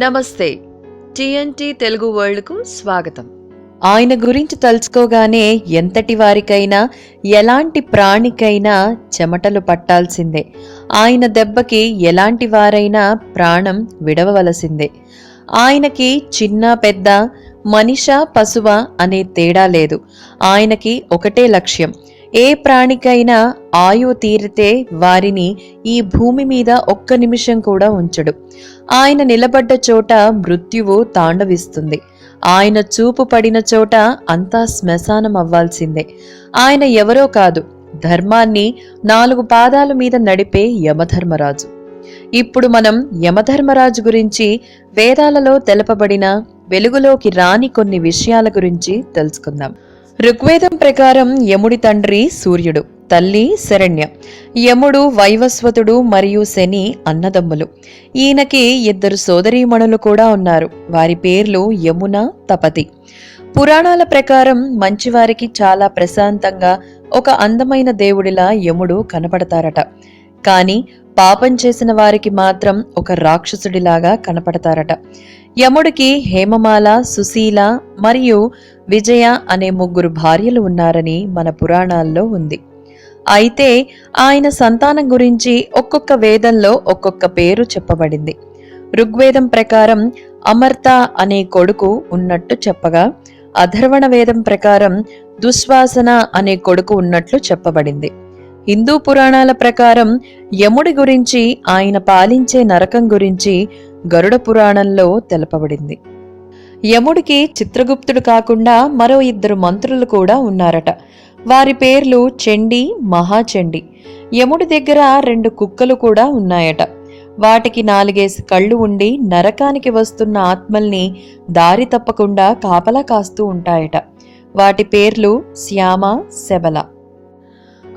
నమస్తే. టీఎన్టీ తెలుగు వరల్డ్కు స్వాగతం. ఆయన గురించి తలుచుకోగానే ఎంతటి వారికైనా ఎలాంటి ప్రాణికైనా చెమటలు పట్టాల్సిందే. ఆయన దెబ్బకి ఎలాంటి వారైనా ప్రాణం విడవవలసిందే. ఆయనకి చిన్న పెద్ద మనిష పశువ అనే తేడా లేదు. ఆయనకి ఒకటే లక్ష్యం ఏ ప్రాణికైనా ఆయు తీరితే వారిని ఈ భూమి మీద ఒక్క నిమిషం కూడా ఉంచడు. ఆయన నిలబడ్డ చోట మృత్యువు తాండవిస్తుంది. ఆయన చూపు పడిన చోట అంతా శ్మశానం అవ్వాల్సిందే. ఆయన ఎవరో కాదు. ధర్మాన్ని నాలుగు పాదాల మీద నడిపే యమధర్మరాజు. ఇప్పుడు మనం యమధర్మరాజు గురించి వేదాలలో తెలపబడిన వెలుగులోకి రాని కొన్ని విషయాల గురించి తెలుసుకుందాం. ఋగ్వేదం ప్రకారం యముడి తండ్రి సూర్యుడు తల్లి శరణ్య. యముడు వైవస్వతుడు మరియు శని అన్నదమ్ములు. ఈయనకి ఇద్దరు సోదరీమణులు కూడా ఉన్నారు. వారి పేర్లు యమున తపతి. పురాణాల ప్రకారం మంచివారికి చాలా ప్రశాంతంగా ఒక అందమైన దేవుడిలా యముడు కనపడతారట. కానీ పాపం చేసిన వారికి మాత్రం ఒక రాక్షసుడిలాగా కనపడతారట. యముడికి హేమమాల సుశీల మరియు విజయ అనే ముగ్గురు భార్యలు ఉన్నారని మన పురాణాల్లో ఉంది. అయితే ఆయన సంతానం గురించి ఒక్కొక్క వేదంలో ఒక్కొక్క పేరు చెప్పబడింది. ఋగ్వేదం ప్రకారం అమర్త అనే కొడుకు ఉన్నట్టు చెప్పగా అధర్వణ వేదం ప్రకారం దుశ్వాసన అనే కొడుకు ఉన్నట్లు చెప్పబడింది. హిందూ పురాణాల ప్రకారం యముడి గురించి ఆయన పాలించే నరకం గురించి గరుడ పురాణంలో తెలపబడింది. యముడికి చిత్రగుప్తుడు కాకుండా మరో ఇద్దరు మంత్రులు కూడా ఉన్నారట. వారి పేర్లు చెండి మహాచండి. యముడి దగ్గర రెండు కుక్కలు కూడా ఉన్నాయట. వాటికి నాలుగేసి కళ్ళు ఉండి నరకానికి వస్తున్న ఆత్మల్ని దారి తప్పకుండా కాపలా కాస్తూ ఉంటాయట. వాటి పేర్లు శ్యామ శబల.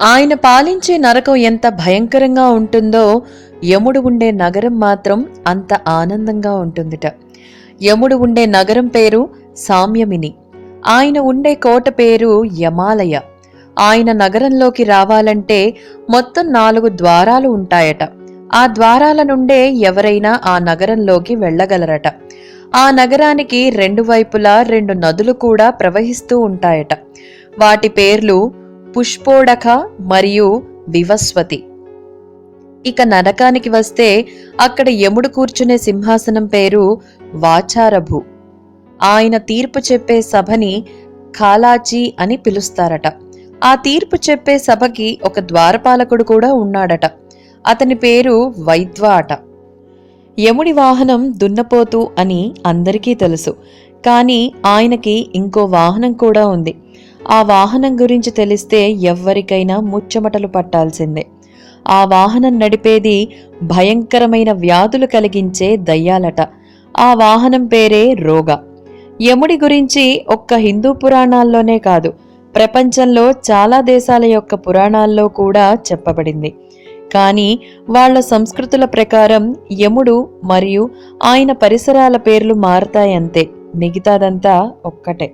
ఆయన పాలించే నరకం ఎంత భయంకరంగా ఉంటుందో యముడు ఉండే నగరం మాత్రం అంత ఆనందంగా ఉంటుందిట. యముడు ఉండే నగరం పేరు సామ్యమిని. ఆయన ఉండే కోట పేరు యమాలయ. ఆయన నగరంలోకి రావాలంటే మొత్తం నాలుగు ద్వారాలు ఉంటాయట. ఆ ద్వారాల నుండే ఎవరైనా ఆ నగరంలోకి వెళ్ళగలరట. ఆ నగరానికి రెండు వైపులా రెండు నదులు కూడా ప్రవహిస్తూ ఉంటాయట. వాటి పేర్లు పుష్పోడఖ మరియు వివస్వతి ఇక నరకానికి వస్తే అక్కడ యముడు కూర్చునే సింహాసనం పేరు వాచారభు. ఆయన తీర్పు చెప్పే సభని కాలాచి అని పిలుస్తారట. ఆ తీర్పు చెప్పే సభకి ఒక ద్వారపాలకుడు కూడా ఉన్నాడట. అతని పేరు వైద్వ అట. యముడి వాహనం దున్నపోతు అని అందరికీ తెలుసు. కానీ ఆయనకి ఇంకో వాహనం కూడా ఉంది. ఆ వాహనం గురించి తెలిస్తే ఎవ్వరికైనా ముచ్చమటలు పట్టాల్సిందే. ఆ వాహనం నడిపేది భయంకరమైన వ్యాధులు కలిగించే దయ్యాలట. ఆ వాహనం పేరే రోగ. యముడి గురించి ఒక్క హిందూ పురాణాల్లోనే కాదు ప్రపంచంలో చాలా దేశాల యొక్క పురాణాల్లో కూడా చెప్పబడింది. కానీ వాళ్ళ సంస్కృతుల ప్రకారం యముడు మరియు ఆయన పరిసరాల పేర్లు మారతాయంతే మిగతాదంతా ఒక్కటే.